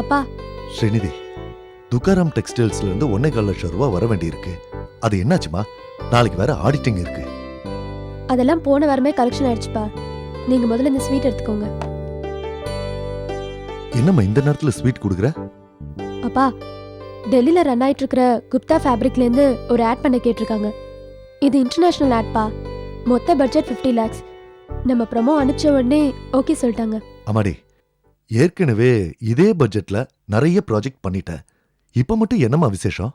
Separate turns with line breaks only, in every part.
அப்பா.
ஸ்ரீநிதி துக்காராம் டெக்ஸ்டைல்ஸ்ல இருந்து ஒன்னே கால் லட்சம் ரூபாய் வர வேண்டியிருக்கு. அது என்னாச்சுமா? நாளைக்கு வேற ஆடிட்டிங் இருக்கு.
அதெல்லாம் போன வாரமே கலெக்ஷன் ஆயிடுச்சுப்பா. நீங்க முதல்ல இந்த ஸ்வீட் எடுத்துக்கோங்க.
என்னம்மா இந்த நேரத்துல ஸ்வீட் கொடுக்குற?
அப்பா டெல்லியில ரன் ஆயிட்டு இருக்கிற குப்தா ஃபேப்ரிக்ல இருந்து ஒரு ஆட் பண்ண கேட்டிருக்காங்க. இது இன்டர்நேஷனல் ஆட்பா மொத்த பட்ஜெட் 50 லேக்ஸ் நம்ம ப்ரமோ அனுப்பிச்ச உடனே ஓகே சொல்லிட்டாங்க.
அம்மாடி ஏற்கனவே இதே பட்ஜெட்ல நிறைய ப்ராஜெக்ட் பண்ணிட்டேன். இப்ப மட்டும் என்னம்மா விசேஷம்?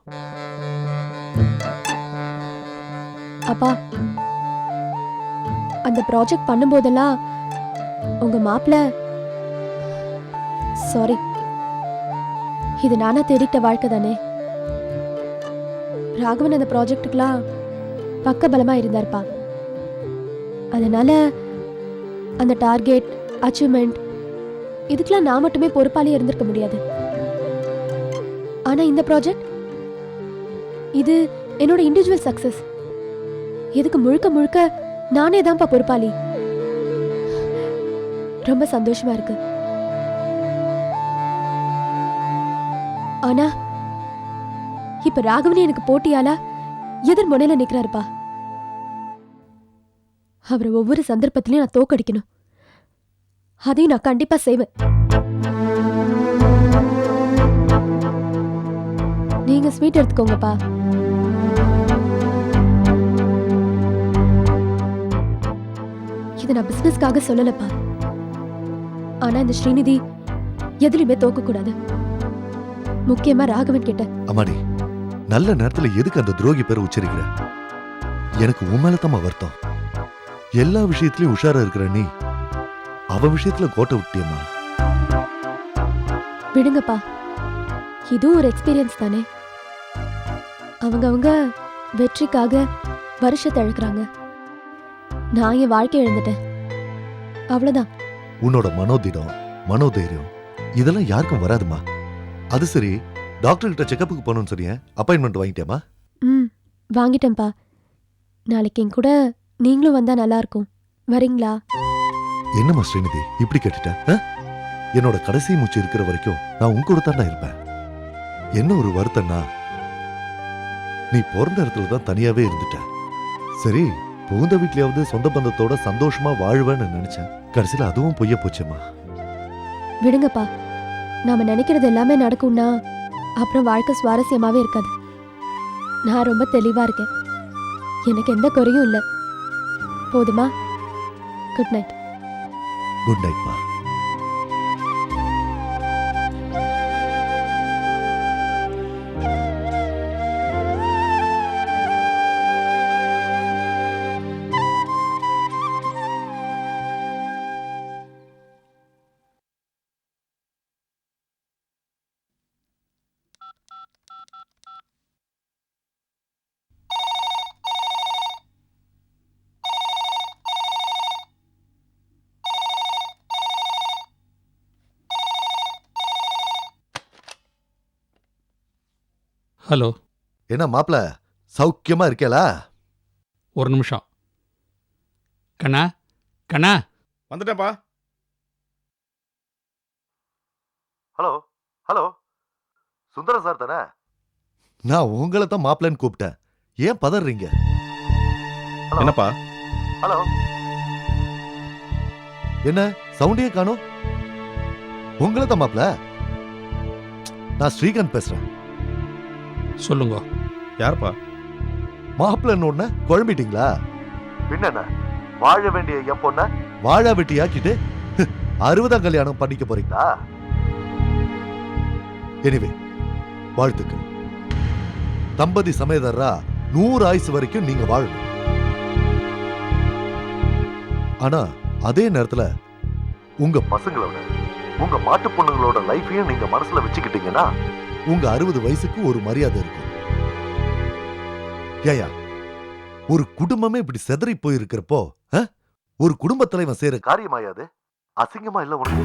அப்பா அந்த ப்ராஜெக்ட் பண்ணும்போதெல்லாம் உங்க மாப்பிள்ள சாரி இது நானா தேடிட்ட வாழ்க்கை தானே. ராகவன் அந்த ப்ராஜெக்ட்டுக்கெல்லாம் பக்க பலமா இருந்தார்ப்பா. அதனால அந்த டார்கெட் அச்சீவ்மெண்ட் இதுக்கெல்லாம் நான் மட்டுமே பொறுப்பாளி இருந்திருக்க முடியாது. ஆனா இந்த ப்ராஜெக்ட் இது என்னோட இண்டிவிஜுவல் சக்சஸ் இதுக்கு முழுக்க முழுக்க நானே தான்ப்பா பொறுப்பாளி. ரொம்ப சந்தோஷமா இருக்கு. ஆனா இப்ப ராகவனி எனக்கு போட்டியாலா எதிர் முனையில நிக்கிறாருப்பா. அவரை ஒவ்வொரு சந்தர்ப்பத்திலையும் நான் தோக்கடிக்கணும். அதையும் நான் கண்டிப்பா செய்வேன். நீங்க ஸ்வீட் எடுத்துக்கோங்கப்பா. இதை நான் பிசினஸ்க்காக சொல்லலப்பா. ஆனா இந்த ஸ்ரீநிதி எதுலயுமே தோக்க கூடாது முக்கியமா ராகவன் கிட்ட.
அம்மாடி நல்ல நேரத்துல எதுக்கு அந்த துரோகி பேர் உச்சரிக்கிற? எனக்கு உன் மேலதாம்மா வருத்தம். எல்லா விஷயத்திலயும் உஷாரா இருக்கிற நீ அவ விஷயத்துல கோட்டை விட்டியம்மா
விடுங்கப்பா. இதுவும் ஒரு எக்ஸ்பீரியன்ஸ் தானே. அவங்க அவங்க வெற்றிக்காக வருஷத்தை இழக்கிறாங்க நான் என் வாழ்க்கை இழந்துட்டேன். அவ்வளவுதான்.
உன்னோட மனோதிடம் மனோதைரியம் இதெல்லாம் யாருக்கும் வராதுமா அது சரி டாக்டர் கிட்ட செக்கப்புக்கு போகணும்னு சொன்னியே அப்பாயின்மெண்ட் வாங்கிட்டியாமா
ம் வாங்கிட்டேன்ப்பா. நாளைக்கு என் கூட நீங்களும் வந்தா நல்லா இருக்கும். வரீங்களா?
என்னம்மா ஸ்ரீநிதி இப்படி கேட்டுட்டேன். என்னோட கடைசி மூச்சு இருக்கிற வரைக்கும் நான் உன் கூட தான் இருப்பேன். என்ன ஒரு வருத்தம்னா நீ பிறந்த இடத்துல தான் தனியாவே இருந்துட்ட. சரி புகுந்த வீட்லயாவது சொந்த பந்தத்தோட சந்தோஷமா வாழ்வேன்னு நினைச்சேன். கடைசியில அதுவும் பொய்ய போச்சுமா
விடுங்கப்பா. நாம நினைக்கிறது எல்லாமே நடக்கும்னா அப்புறம் வாழ்க்கை சுவாரஸ்யமாவே இருக்காது. நான் ரொம்ப தெளிவா இருக்கேன். எனக்கு எந்த குறையும் இல்லை. போதுமா? குட் நைட்
குட் நைட்மா
ஹலோ.
என்ன மாப்ள சௌக்கியமா இருக்கேலா
ஒரு நிமிஷம். கண்ணா கண்ணா.
வந்துட்டேன்ப்பா.
Hello hello. சுந்தரம் சார் தானே? நான் உங்களை தான் மாப்பிள்ளன்னு கூப்பிட்டேன். ஏன் பதறீங்க?
என்னப்பா?
ஹலோ. என்ன சவுண்டே காணோம்? உங்களை தான் மாப்பிள நான் ஸ்ரீகாந்த் பேசுறேன்.
சொல்லுங்க.
யாருப்பா?
மாப்பிள்ளன்னு ஒண்ணு குழம்பிட்டீங்களா? பின்ன வாழ வேண்டிய என் பொண்ண? வாழ வெட்டி ஆக்கிட்டு அறுபதாம் கல்யாணம் பண்ணிக்க போறீங்களா? எனிவே வாழ்த்துக்கள். தம்பதி சமேதரா நூறு ஆயுசு வரைக்கும் நீங்க வாழணும். ஆனா அதே நேரத்துல உங்க பசங்களோட உங்க மாட்டு பொண்ணுங்களோட லைஃபையும் நீங்க மனசுல வச்சுக்கிட்டீங்கன்னா உங்க அறுபது வயசுக்கு ஒரு மரியாதை இருக்கும் ஏயா ஒரு குடும்பமே இப்படி செதறி போயிருக்கிறப்போ ஒரு குடும்ப தலைவன் செய்யற காரியமாயாது அசிங்கமா இல்ல உனக்கு?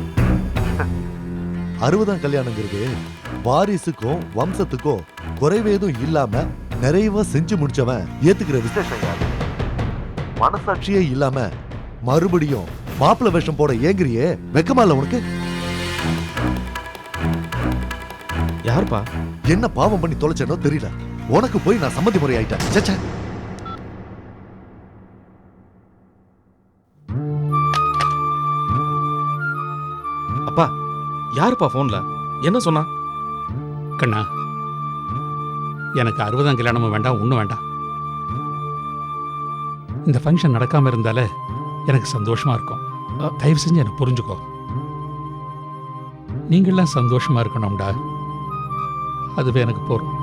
அறுபதாம் கல்யாணங்கிறது வாரிசுக்கும் வம்சத்துக்கும் குறைவேதும் இல்லாம நிறைவா செஞ்சு முடிச்சவன் ஏத்துக்கிற விசேஷம் யாரு மனசாட்சியே இல்லாம மறுபடியும் மாப்பிள்ள வேஷம் போட ஏங்குறியே வெக்கமா இல்ல உனக்கு?
யாருப்பா?
என்ன பாவம் பண்ணி தொலைச்சேனோ தெரியல. உனக்கு போய் நான் சம்மதி முறை ஆயிட்டேன்.
அப்பா யாருப்பா ஃபோன்ல என்ன சொன்னா?
கண்ணா எனக்கு அறுபதாம் கல்யாணமும் வேண்டாம் ஒன்றும் வேண்டாம். இந்த ஃபங்க்ஷன் நடக்காம இருந்தாலே எனக்கு சந்தோஷமா இருக்கும். தயவு செஞ்சு எனக்கு புரிஞ்சுக்கோ. நீங்கள்லாம் சந்தோஷமா இருக்கணும்டா. அதுவே எனக்கு
போகிறோம்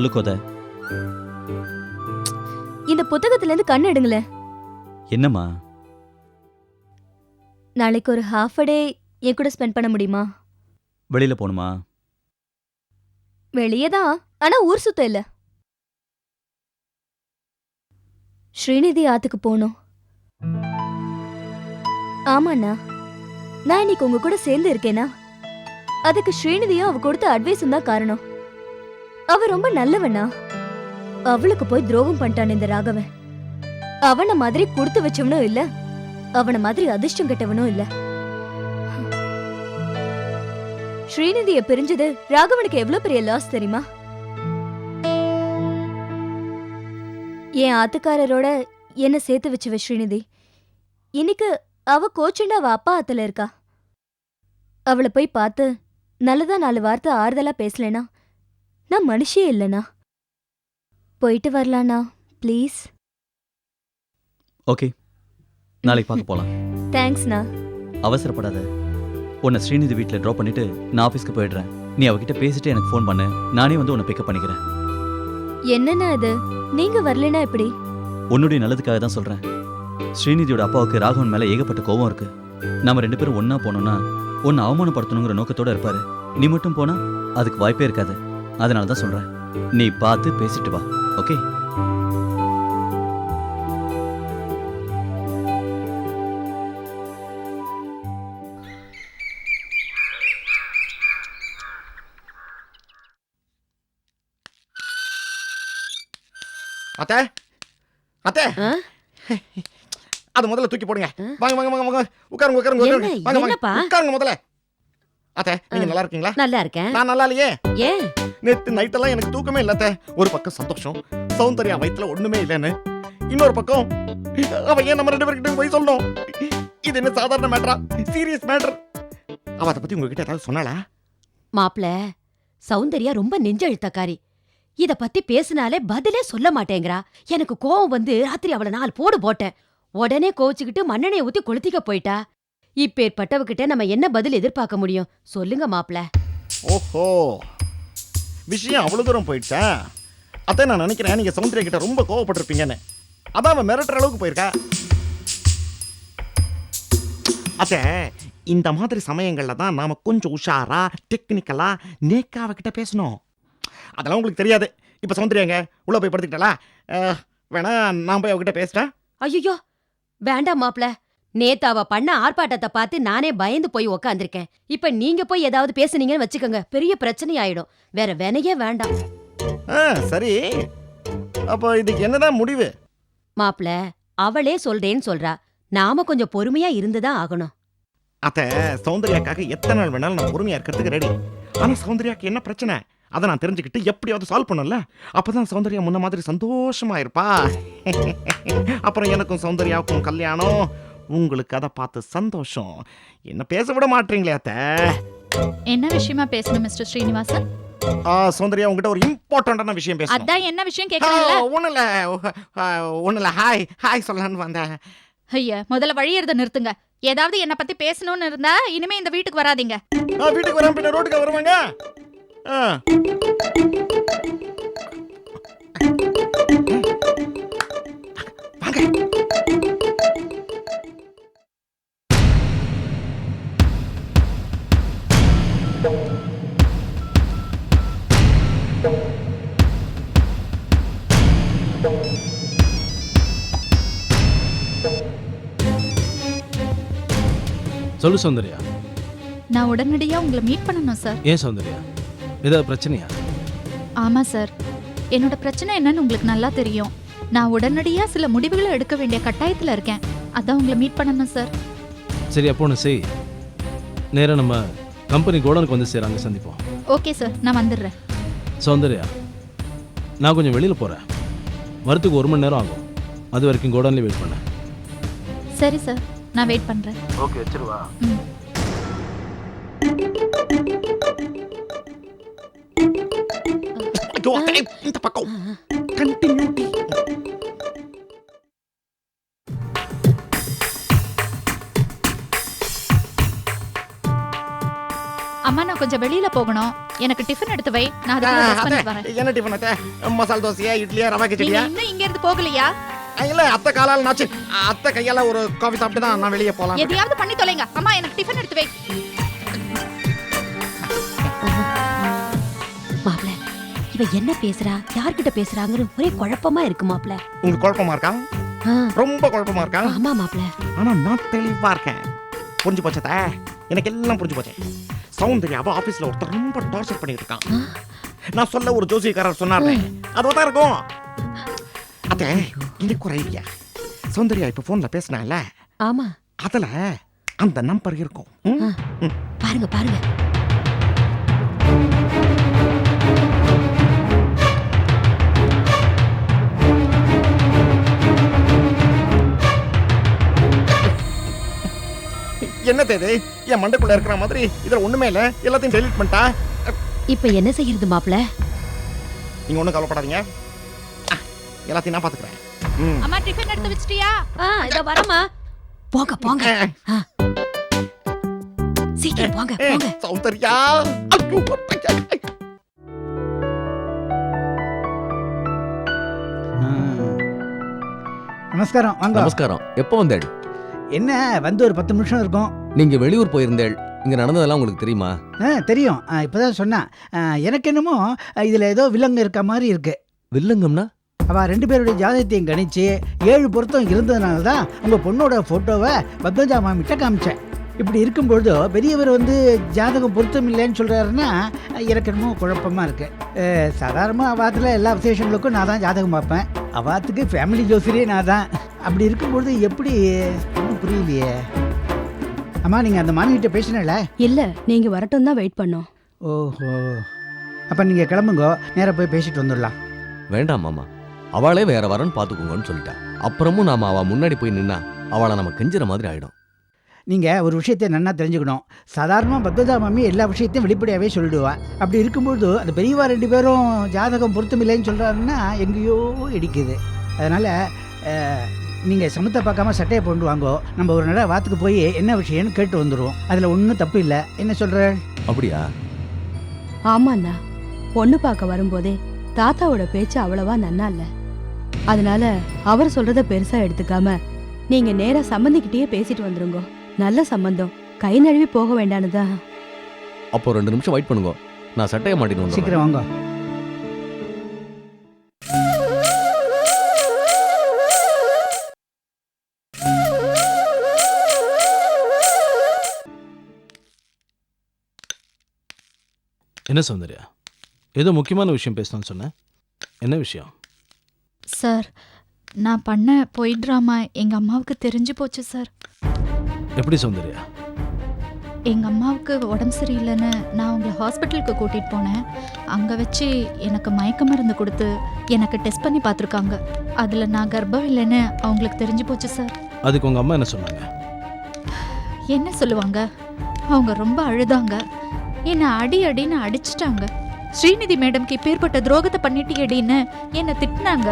சொல்லு கோத
இந்த புத்தகத்துல இருந்து கண் எடுங்களேன்
என்னம்மா?
நாளைக்கு ஒரு ஹாஃப் அ டே என் கூட ஸ்பெண்ட் பண்ண முடியுமா?
வெளியில போகணுமா
வெளியே தான் ஆனா ஊர் சுத்த இல்ல. ஸ்ரீநிதி ஆத்துக்கு போகணும் ஆமாண்ணா நான் இன்னைக்கு உங்க கூட சேர்ந்து இருக்கேனா? அதுக்கு ஸ்ரீநிதியும் அவ கொடுத்த அட்வைஸும் தான் காரணம். அவ ரொம்ப நல்லவனா? அவளுக்கு போய் துரோகம் பண்ணிட்டான் இந்த ராகவன். அவன மாதிரி கொடுத்து வச்சவனும் இல்ல. அவன மாதிரி அதிர்ஷ்டம் கெட்டவனும் இல்ல. ஸ்ரீநிதிய பிரிஞ்சது ராகவனுக்கு எவ்வளவு பெரிய லாஸ் தெரியுமா? என் ஆத்துக்காரரோட என்ன சேர்த்து வச்சுவ ஸ்ரீநிதி? இன்னைக்கு அவ கோச்சுண்டு அவ அப்பா ஆத்துல இருக்கா? அவளை போய் பார்த்து நல்லதா நாலு வார்த்தை ஆறுதலா பேசலனா நான் மனுஷியே இல்லனா? போயிட்டு வரலானா ப்ளீஸ்
ஓகே நாளைக்கு பார்க்க போகலாம்
தேங்க்ஸ்ண்ணா
அவசரப்படாத. உன்னை ஸ்ரீநிதி வீட்டில் ட்ராப் பண்ணிட்டு நான் ஆஃபீஸ்க்கு போயிடுறேன். நீ அவகிட்ட பேசிட்டு எனக்கு ஃபோன் பண்ணு. நானே வந்து உன்னை பிக்கப் பண்ணிக்கிறேன்.
என்னண்ணா இது நீங்க வரலனா எப்படி?
உன்னுடைய நல்லதுக்காக தான் சொல்கிறேன் ஸ்ரீநிதியோட அப்பாவுக்கு ராகவன் மேலே ஏகப்பட்ட கோவம் இருக்கு. நம்ம ரெண்டு பேரும் ஒன்றா போனோம்னா உன்னை அவமானப்படுத்தணுங்கிற நோக்கத்தோட இருப்பாரு. நீ மட்டும் போனா அதுக்கு வாய்ப்பே இருக்காது. அதனால தான் சொல்கிறேன் நீ பார்த்து பேசிட்டு வா ஓகே
அத்தை அத்தை? அது முதல்ல தூக்கி போடுங்க? வாங்க வாங்க வாங்க வாங்க உட்காருங்க உட்காருங்க? உட்காருங்க வாங்க? வாங்க உட்காருங்க முதல்ல அத்தை நீங்க. நல்லா இருக்கீங்களா
நல்லா இருக்கேன்
நான் நல்லா இல்லையே
ஏன்?
நேத்து நைட்டெல்லாம் எனக்கு தூக்கமே இல்ல அத்தை. ஒரு பக்கம் சந்தோஷம் சௌந்தர்யா வயித்துல ஒண்ணுமே இல்லைன்னு. இன்னொரு பக்கம் அவ ஏன் நம்ம ரெண்டு பேர்கிட்ட போய் சொல்லணும்? இது என்ன சாதாரண மேட்டரா சீரியஸ் மேட்டர் அவ அதை பத்தி உங்ககிட்ட ஏதாவது சொன்னாளா?
மாப்ள சௌந்தர்யா ரொம்ப நெஞ்செழுத்தக்காரி. இத பத்தி பேசினாலே பதிலே சொல்ல மாட்டேங்கிறா. எனக்கு கோவம் வந்து ராத்திரி அவள நாலு போடு போட்டேன். உடனே கோவிச்சுக்கிட்டு மண்ணெண்ணெய ஊத்தி கொளுத்திக்க போயிட்டா. இப்பேற்பட்டவகிட்ட நம்ம என்ன பதில் எதிர்பார்க்க முடியும்? சொல்லுங்க மாப்ள
ஓஹோ. விஷயம் அவ்வளவு தூரம் போயிடுச்சா? அதான் நான் நினைக்கிறேன் நீங்க சௌந்தர்யா கிட்ட ரொம்ப கோவப்பட்டிருப்பீங்கன்னு. அதான் அவன் மிரட்டுற அளவுக்கு போயிருக்கா? அத்த இந்த மாதிரி சமயங்கள்ல தான் நாம கொஞ்சம் உஷாரா டெக்னிக்கலா நேக்கா அவகிட்ட பேசணும். அதெல்லாம் உங்களுக்கு தெரியாது. இப்ப சௌந்தர்யாங்க உள்ள போய் படுத்துக்கிட்டலா அஹ், வேணா நான் போய் அவகிட்ட பேசுறேன்.
ஐயோ வேண்டாம் மாப்ள நேத்து அவ பண்ண ஆர்ப்பாட்டத்தை பார்த்து நானே பயந்து போய் உக்காந்துருக்கேன். இப்ப நீங்க போய் ஏதாவது பேசுனீங்கன்னு வச்சுக்கோங்க பெரிய பிரச்சனை ஆயிடும் வேற வினையே வேண்டாம்.
சரி. அப்போ இதுக்கு என்னதான் முடிவு?
மாப்ள அவளே சொல்றேன்னு சொல்றா. நாம கொஞ்சம் பொறுமையா இருந்துதான் ஆகணும்.
அத்த சௌந்தர்யாக்காக எத்தனை நாள் வேணாலும் நான் பொறுமையா இருக்கிறதுக்கு ரெடி ஆனா சௌந்தர்யாக்கு என்ன பிரச்சனை? அதை நான் தெரிஞ்சுக்கிட்டு எப்படியாவது சால்வ் பண்ணல அப்பதான் சௌந்தர்யா முன்ன மாதிரி சந்தோஷமா இருப்பா. அப்புறம் எனக்கும் சௌந்தர்யாவுக்கும் கல்யாணம். உங்களுக்கு அதை பார்த்து சந்தோஷம். என்ன பேச விட மாட்டீங்களே அத்த?
என்ன விஷயமா பேசணும் மிஸ்டர் ஸ்ரீனிவாசன்?
ஆ, சௌந்தர்யா உங்ககிட்ட ஒரு இம்பார்ட்டன்டான விஷயம் பேசணும்.
அதான் என்ன விஷயம்
இல்லை. ஒன்றும் இல்லை. ஹாய் ஹாய் சொல்லலான்னு வந்தேன்.
ஐயா முதல்ல வழியறத நிறுத்துங்க. ஏதாவது என்ன பத்தி பேசணும்னு இருந்தா இனிமே இந்த வீட்டுக்கு வராதீங்க.
வீட்டுக்கு வரேன் பின்ன ரோட்டுக்கு வருவாங்க?
சொல்லு சௌந்தர்யா.
நான் உடனடியா உங்களை மீட் பண்ணணும் சார்
ஏன் சௌந்தர்யா? ஏதாவது பிரச்சனையா?
ஆமா சார் என்னோட பிரச்சனை என்னன்னு உங்களுக்கு நல்லா தெரியும். நான் உடனடியா சில முடிவுகளை எடுக்க வேண்டிய கட்டாயத்துல இருக்கேன். அதான் உங்களை மீட் பண்ணணும் சார்
சரி அப்போ ஒன்று செய். நேராக நம்ம கம்பெனி கோடனுக்கு வந்து சேர அங்கே சந்திப்போம்.
ஓகே சார் நான் வந்துடுறேன்.
சௌந்தர்யா நான் கொஞ்சம் வெளியில் போகிறேன் வரத்துக்கு ஒரு மணி நேரம் ஆகும். அது வரைக்கும் கோடன்லேயே வெயிட் பண்ணேன்
சரி சார் நான் வெயிட் பண்றேன்.
ஓகே வச்சிருவா.
இந்த பக்கம். கண்டினியூட்டி
அம்மா நான் கொஞ்சம் வெளியில போகணும். எனக்கு டிஃபன் எடுத்து வை. நான் வரேன்.
என்ன டிஃபன் மசால் தோசையா இட்லியா ரவா கிச்சடியா?
இன்னும் இங்க இருந்து போகலையா?
இல்ல அத்தை காலால் நாச்சு. அத்தை கையால ஒரு காஃபி சாப்பிட்டு தான் நான் வெளியே போலாம்.
எதையாவது பண்ணி தொலைங்க. அம்மா எனக்கு டிஃபன் எடுத்து வை.
மாப்ள இவ என்ன பேசுறா? யார்கிட்ட பேசுறாங்கன்னு ஒரே குழப்பமா இருக்கு மாப்ள
உங்களுக்கு குழப்பமா இருக்கா? ரொம்ப குழப்பமா இருக்கா?
ஆமா மாப்ள
ஆனா நான் தெளிவா இருக்கேன். புரிஞ்சு போச்சதா எனக்கு எல்லாம் புரிஞ்சு போச்சு. சௌந்தர்யாவை ஆபீஸ்ல ஒருத்தர் ரொம்ப டார்ச்சர் பண்ணிட்டு இருக்கான். நான் சொல்ல ஒரு ஜோசியக்காரர் சொன்னாரு அதுவா தான் இருக்கும். அத்தை இன்னைக்கு ஒரு ஐடியா சௌந்தர்யா இப்ப போன்ல பேசினால?
ஆமா.
அதுல அந்த நம்பர் இருக்கும். ம்?
ஆ. பாருங்க பாருங்க.
என்ன தேது என் மண்டைக்குள்ள இருக்கிற மாதிரி? இதுல ஒண்ணுமே இல்ல. எல்லாத்தையும் டெலீட் பண்ணிட்டா?
இப்ப என்ன செய்யறது மாப்ள
நீங்க ஒண்ணும் கவலைப்படாதீங்க. எல்லாத்தையும் நான் பாத்துக்கிறேன். ம்.
அம்மா டிஃபன் எடுத்து வச்சிட்டியா?
ஆ இத வரமா போங்க போங்க. சீக்கிரம் போங்க போங்க.
சௌந்தர்யா.
நமஸ்காரம் வாங்க.
நமஸ்காரம். எப்போ வந்தேள்?
என்ன வந்து ஒரு பத்து நிமிஷம் இருக்கும்.
நீங்க வெளியூர் போயிருந்தேள். இங்க நடந்ததெல்லாம் உங்களுக்கு தெரியுமா?
ஆ தெரியும். ஆ, இப்பதான் சொன்னேன். எனக்கு என்னமோ இதுல ஏதோ விலங்கு இருக்க மாதிரி இருக்கு.
வில்லங்கம்னா?
அவ ரெண்டு பேருடைய ஜாதகத்தையும் கணிச்சு ஏழு பொருத்தம் இருந்ததுனால தான் உங்க பொண்ணோட போட்டோவை பத்மஜா மாமிட்ட காமிச்சேன். இப்படி இருக்கும்பொழுது பெரியவர் வந்து ஜாதகம் பொருத்தம் இல்லைன்னு சொல்றாருன்னா எனக்கு என்னமோ குழப்பமா இருக்கு. அஹ், சாதாரணமா அவாத்துல எல்லா விசேஷங்களுக்கும் நான் தான் ஜாதகம் பார்ப்பேன். அவாத்துக்கு ஃபேமிலி ஜோசியரே நான் தான். அப்படி இருக்கும்பொழுது எப்படி? ஒன்றும் புரியலையே. அம்மா நீங்க அந்த மாமிகிட்ட பேசினல?
இல்ல நீங்க வரட்டும் தான் வெயிட் பண்ணோம்.
ஓஹோ. அப்ப நீங்க கிளம்புங்க நேரா போய் பேசிட்டு வந்துடலாம்.
வேண்டாம் மாமா. அவளே வேற வரன்னு பாத்துக்கோங்கன்னு சொல்லிட்டா. அப்புறமும் நாம அவ முன்னாடி போய் நின்னா அவளை நம்ம கெஞ்சுற மாதிரி ஆயிடும்.
நீங்க ஒரு விஷயத்தை நன்னா தெரிஞ்சுக்கணும். சாதாரணமாக பத்மஜா மாமி எல்லா விஷயத்தையும் வெளிப்படையாகவே சொல்லிடுவா. அப்படி இருக்கும்பொழுது அந்த பெரியவா ரெண்டு பேரும் ஜாதகம் பொருத்தமில்லைன்னு சொல்றாருன்னா எங்கேயோ இடிக்குது. அதனால அஹ், நீங்க சமத்தை பார்க்காம சட்டையை கொண்டு வாங்கோ. நம்ம ஒரு நட வாத்துக்கு போய் என்ன விஷயம்னு கேட்டு வந்துடுவோம் அதுல ஒன்றும் தப்பு இல்லை. என்ன சொல்ற?
அப்படியா?
ஆமாண்ணா. பொண்ணு பார்க்க வரும்போதே தாத்தாவோட பேச்சு அவ்வளவா நன்னா இல்ல. அதனால அவர் சொல்றத பெருசா எடுத்துக்காம நீங்க நேரா சம்பந்திக்கிட்டே பேசிட்டு வந்துருங்க. நல்ல சம்பந்தம். கை நழுவி போக வேண்டானுதான்
அப்போ ரெண்டு நிமிஷம் வெயிட் பண்ணுங்க. நான் சட்டையை வந்துடுறேன்.
சீக்கிரம் வாங்க.
என்ன சௌந்தர்யா? ஏதோ முக்கியமான விஷயம் பேசணும்னு சொன்னேன். என்ன விஷயம்?
சார் நான் பண்ண பொய் ட்ராமா எங்க அம்மாவுக்கு தெரிஞ்சு போச்சு சார்.
எப்படி சௌந்தர்யா?
எங்க அம்மாவுக்கு உடம்பு சரியில்லைன்னு நான் உங்களை ஹாஸ்பிட்டலுக்கு கூட்டிட்டு போனேன். அங்க வச்சு எனக்கு மயக்க மருந்து கொடுத்து எனக்கு டெஸ்ட் பண்ணி பார்த்துருக்காங்க. அதுல நான் கர்ப்பம் இல்லைன்னு அவங்களுக்கு தெரிஞ்சு போச்சு சார்.
அதுக்கு உங்க அம்மா என்ன சொன்னாங்க?
என்ன சொல்லுவாங்க? அவங்க ரொம்ப அழுதாங்க. என்னை அடி அடின்னு அடிச்சிட்டாங்க. ஸ்ரீநிதி மேடம்க்கு இப்பேற்பட்ட துரோகத்தை பண்ணிட்டியடின்னு என்னை திட்டினாங்க.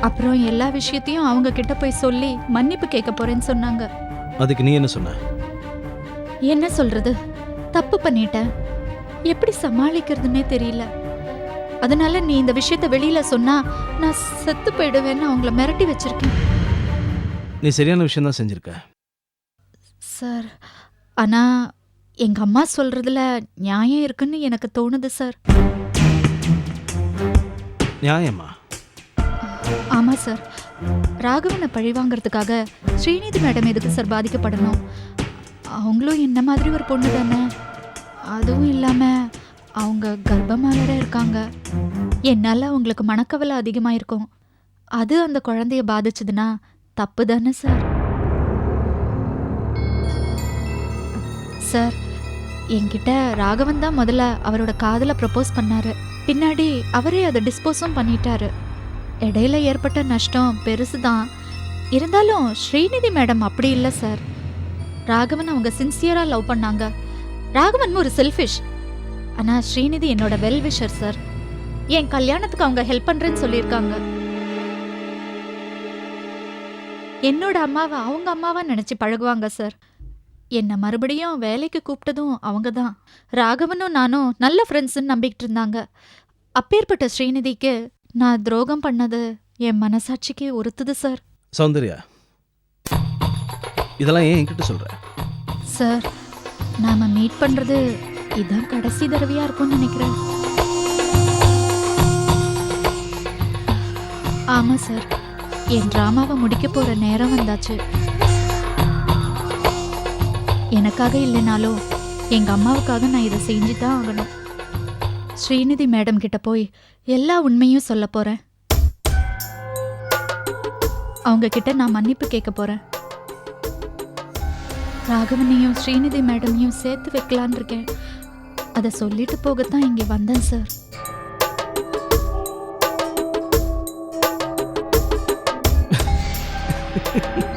அப்புறம் எல்லா விஷயத்தையும் அவங்க கிட்ட போய் சொல்லி மன்னிப்பு கேட்க போறேன்னு சொன்னாங்க.
அதுக்கு நீ என்ன சொன்ன?
என்ன சொல்றது? தப்பு பண்ணிட்டேன். எப்படி சமாளிக்கிறதுனே தெரியல. அதனால நீ இந்த விஷயத்த வெளியில சொன்னா நான் செத்து போயிடுவேன்னு அவங்கள மிரட்டி வச்சிருக்கேன்.
நீ சரியான விஷயம் தான் செஞ்சிருக்க.
சார் ஆனா எங்க அம்மா சொல்றதுல நியாயம் இருக்குன்னு எனக்கு தோணுது சார்.
நியாயமா?
ஆமா சார் ராகவனை பழி வாங்குறதுக்காக ஸ்ரீநிதி மேடம் எதுக்கு சார் பாதிக்கப்படணும்? அவங்களும் என்ன மாதிரி ஒரு பொண்ணு தானே? அதுவும் இல்லாம அவங்க கர்ப்பமாக வேற இருக்காங்க. என்னால் அவங்களுக்கு மனக்கவலை அதிகமாக இருக்கும் அது அந்த குழந்தைய பாதிச்சதுன்னா தப்பு தானே சார் சார் என்கிட்ட ராகவன் தான் முதல்ல அவரோட காதலை ப்ரப்போஸ் பண்ணாரு. பின்னாடி அவரே அதை டிஸ்போஸும் பண்ணிட்டாரு. இடையில ஏற்பட்ட நஷ்டம் பெருசு தான் இருந்தாலும் ஸ்ரீநிதி மேடம் அப்படி இல்லை சார் ராகவன் அவங்க சின்சியராக லவ் பண்ணாங்க. ராகவன் ஒரு செல்ஃபிஷ் ஆனால் ஸ்ரீநிதி என்னோட வெல் விஷர் சார் என் கல்யாணத்துக்கு அவங்க ஹெல்ப் பண்ணுறேன்னு சொல்லியிருக்காங்க. என்னோட அம்மாவை அவங்க அம்மாவா நினச்சி பழகுவாங்க சார் என்னை மறுபடியும் வேலைக்கு கூப்பிட்டதும் அவங்க தான் ராகவனும் நானும் நல்ல ஃப்ரெண்ட்ஸுன்னு நம்பிக்கிட்டு இருந்தாங்க. அப்பேற்பட்ட ஸ்ரீநிதிக்கு நான் துரோகம் பண்ணது என் மனசாட்சிக்கு உறுத்துது சார்.
சௌந்தர்யா இதெல்லாம் ஏன் என்கிட்ட சொல்ற?
சார் நாம மீட் பண்றது இதான் கடைசி தடவையா இருக்கும்னு நினைக்கிறேன். ஆமா சார். என் டிராமாவை முடிக்க போற நேரம் வந்தாச்சு. எனக்காக இல்லைனாலும் எங்க அம்மாவுக்காக நான் இதை செஞ்சு தான் ஆகணும். ஸ்ரீநிதி மேடம் கிட்ட போய் எல்லா உண்மையும் சொல்ல போறேன். அவங்க கிட்ட நான் மன்னிப்பு கேட்க போறேன். ராகவனையும் ஸ்ரீநிதி மேடமையும் சேர்த்து வைக்கலான் இருக்கேன். அதை சொல்லிட்டு போகத்தான் இங்கே வந்தேன் சார்.
Ha